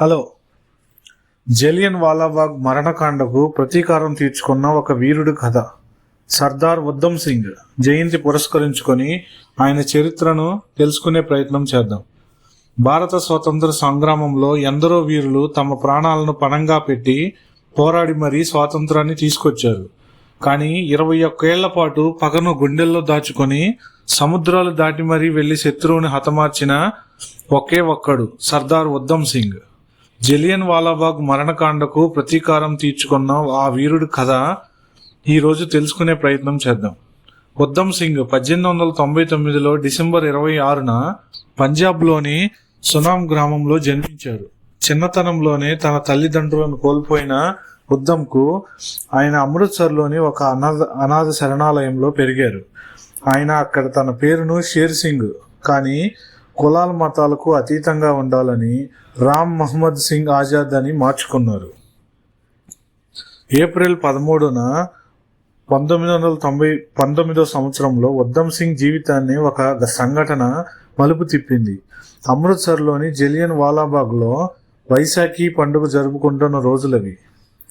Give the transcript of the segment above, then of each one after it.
Hello. Jallian Walabagh మరణకాండకు ప్రతీకారం తీర్చుకున్న ఒక వీరుడి కథ. సర్దార్ ఉద్దమ్ సింగ్ జయంతి పురస్కరించుకొని ఆయన చరిత్రను తెలుసుకునే ప్రయత్నం చేద్దాం. భారత స్వాతంత్ర సంగ్రామంలో ఎందరో వీరులు తమ ప్రాణాలను పణంగా పెట్టి పోరాడి మరీ స్వాతంత్రాన్ని తీసుకొచ్చారు. కానీ ఇరవై ఒక్కేళ్ళ పాటు పగను గుండెల్లో దాచుకొని సముద్రాలు దాటి మరీ వెళ్ళి శత్రువుని హతమార్చిన ఒకే ఒక్కడు సర్దార్ ఉద్దమ్ సింగ్. జలియన్ వాలాబాగ్ మరణకాండకు ప్రతీకారం తీర్చుకున్న ఆ వీరుడి కథ ఈరోజు తెలుసుకునే ప్రయత్నం చేద్దాం. ఉద్దమ్ సింగ్ పద్దెనిమిది వందల తొంభై తొమ్మిదిలో డిసెంబర్ ఇరవై ఆరున పంజాబ్లోని సునామ్ గ్రామంలో జన్మించారు చిన్నతనంలోనే తన తల్లిదండ్రులను కోల్పోయిన ఉద్దమ్కు ఆయన అమృత్సర్లోని ఒక అనాథ అనాథ శరణాలయంలో పెరిగారు. ఆయన అక్కడ తన పేరును షేర్ సింగ్ కానీ కులాల మతాలకు అతీతంగా ఉండాలని రామ్ మహమ్మద్ సింగ్ ఆజాద్ అని మార్చుకున్నారు. ఏప్రిల్ పదమూడున పంతొమ్మిది వందల తొంభై పంతొమ్మిదో సంవత్సరంలో ఉద్దమ్ సింగ్ జీవితాన్ని ఒక సంఘటన మలుపు తిప్పింది. అమృత్సర్లోని జలియన్ వాలాబాగ్లో వైశాఖి పండుగ జరుపుకుంటున్న రోజులవి.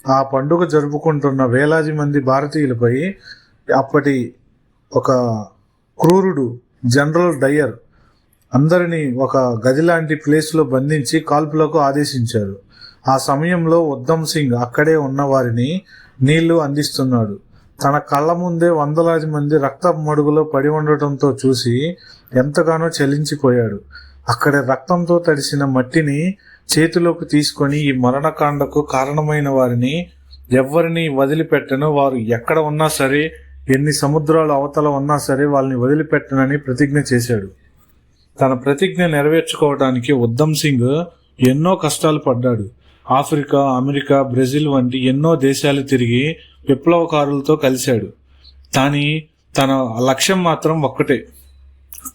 ఆ పండుగ జరుపుకుంటున్న వేలాది మంది భారతీయులపై అప్పటి ఒక క్రూరుడు జనరల్ డయ్యర్ అందరినీ ఒక గది లాంటి ప్లేస్లో బంధించి కాల్పులకు ఆదేశించారు. ఆ సమయంలో ఉద్దమ్ సింగ్ అక్కడే ఉన్న వారిని నీళ్ళు అందిస్తున్నాడు. తన కళ్ళ ముందే వందలాది మంది రక్త మడుగులో పడి ఉండటంతో చూసి ఎంతగానో చలించిపోయాడు. అక్కడ రక్తంతో తడిసిన మట్టిని చేతిలోకి తీసుకొని ఈ మరణకాండకు కారణమైన వారిని ఎవరిని వదిలిపెట్టను. వారు ఎక్కడ ఉన్నా సరే ఎన్ని సముద్రాలు అవతల ఉన్నా సరే వాళ్ళని వదిలిపెట్టనని ప్రతిజ్ఞ చేశాడు. తన ప్రతిజ్ఞ నెరవేర్చుకోవడానికి ఉద్దమ్ సింగ్ ఎన్నో కష్టాలు పడ్డాడు. ఆఫ్రికా అమెరికా బ్రెజిల్ వంటి ఎన్నో దేశాలు తిరిగి విప్లవకారులతో కలిశాడు. కానీ తన లక్ష్యం మాత్రం ఒక్కటే.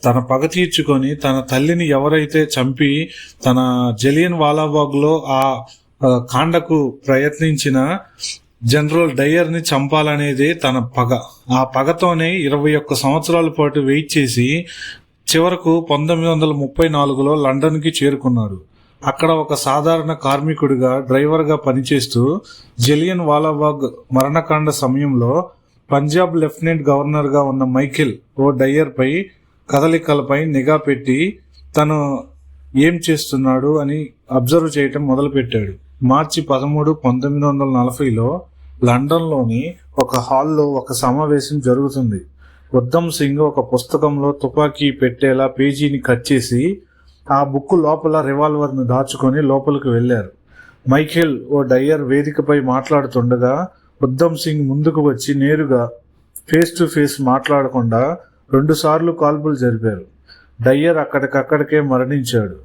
తన పగ తీర్చుకొని తన తల్లిని ఎవరైతే చంపి తన జలియన్ వాలాబాగ్లో ఆ కాండకు ప్రయత్నించిన జనరల్ డయ్యర్ని చంపాలనేదే చంపాలనేది తన పగ. ఆ పగతోనే ఇరవై ఒక్క సంవత్సరాల పాటు వెయిట్ చేసి చివరకు పంతొమ్మిది వందల ముప్పై నాలుగులో లండన్కి చేరుకున్నాడు. అక్కడ ఒక సాధారణ కార్మికుడిగా డ్రైవర్గా పనిచేస్తూ జలియన్ వాలాబాగ్ మరణకాండ సమయంలో పంజాబ్ లెఫ్టినెంట్ గవర్నర్గా ఉన్న మైఖిల్ ఓ డయ్యర్పై కదలికలపై నిఘా పెట్టి తను ఏం చేస్తున్నాడు అని అబ్జర్వ్ చేయటం మొదలుపెట్టాడు. మార్చి పదమూడు పంతొమ్మిది వందల నలభైలో లండన్లోని ఒక హాల్లో ఒక సమావేశం జరుగుతుంది. ఉద్దమ్ సింగ్ ఒక పుస్తకంలో తుపాకీ పెట్టేలా పేజీని కట్ చేసి ఆ బుక్ లోపల రివాల్వర్ను దాచుకొని లోపలికి వెళ్ళారు. మైఖేల్ ఓ డయ్యర్ వేదికపై మాట్లాడుతుండగా ఉద్దమ్ సింగ్ ముందుకు వచ్చి నేరుగా ఫేస్ టు ఫేస్ మాట్లాడకుండా రెండుసార్లు కాల్పులు జరిపారు. డయ్యర్ అక్కడికక్కడికే మరణించాడు.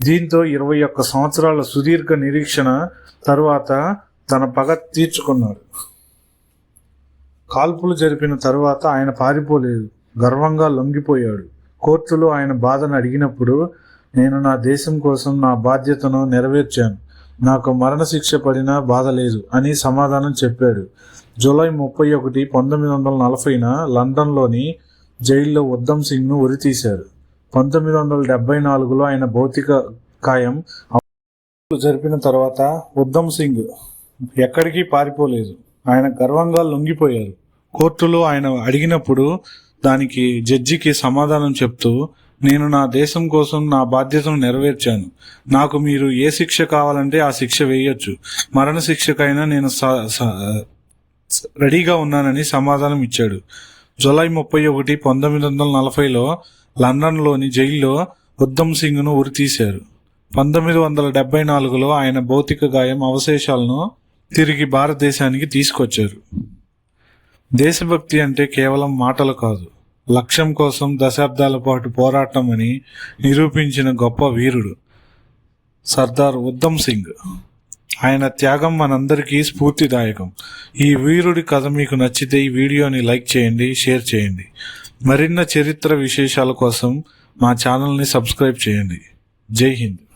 దీంతో ఇరవై ఒక్క సంవత్సరాల సుదీర్ఘ నిరీక్షణ తరువాత తన పగ తీర్చుకున్నాడు. కాల్పులు జరిపిన తర్వాత ఆయన పారిపోలేదు. గర్వంగా లొంగిపోయాడు. కోర్టులో ఆయన బాధను అడిగినప్పుడు నేను నా దేశం కోసం నా బాధ్యతను నెరవేర్చాను. నాకు మరణశిక్ష పడినా బాధ లేదు అని సమాధానం చెప్పాడు. జూలై ముప్పై ఒకటి పంతొమ్మిది వందల నలభైన లండన్లోని జైల్లో ఉద్దమ్ సింగ్ను ఉరితీశారు. పంతొమ్మిది వందల డెబ్బై నాలుగులో ఆయన భౌతిక కాయం జరిపిన తర్వాత ఉద్దమ్ సింగ్ ఎక్కడికి పారిపోలేదు. ఆయన గర్వంగా లొంగిపోయారు. కోర్టులో ఆయన అడిగినప్పుడు దానికి జడ్జికి సమాధానం చెప్తూ నేను నా దేశం కోసం నా బాధ్యతను నెరవేర్చాను. నాకు మీరు ఏ శిక్ష కావాలంటే ఆ శిక్ష వేయొచ్చు. మరణ శిక్షకైనా నేను స- స- రెడీగా ఉన్నానని సమాధానం ఇచ్చాడు. జూలై ముప్పై ఒకటి పంతొమ్మిది వందల నలభైలో లండన్లోని జైల్లో ఉద్దమ్ సింగ్ను ఉరితీశారు. పంతొమ్మిది వందల డెబ్బై నాలుగులో ఆయన భౌతిక గాయం అవశేషాలను తిరిగి భారతదేశానికి తీసుకొచ్చారు. దేశభక్తి అంటే కేవలం మాటలు కాదు లక్ష్యం కోసం దశాబ్దాల పాటు పోరాటం అని నిరూపించిన గొప్ప వీరుడు సర్దార్ ఉద్దమ్ సింగ్. ఆయన త్యాగం మనందరికీ స్ఫూర్తిదాయకం. ఈ వీరుడి కథ మీకు నచ్చితే ఈ వీడియోని లైక్ చేయండి షేర్ చేయండి. మరిన్న చరిత్ర విశేషాల కోసం మా ఛానల్ని సబ్స్క్రైబ్ చేయండి. జై హింద్.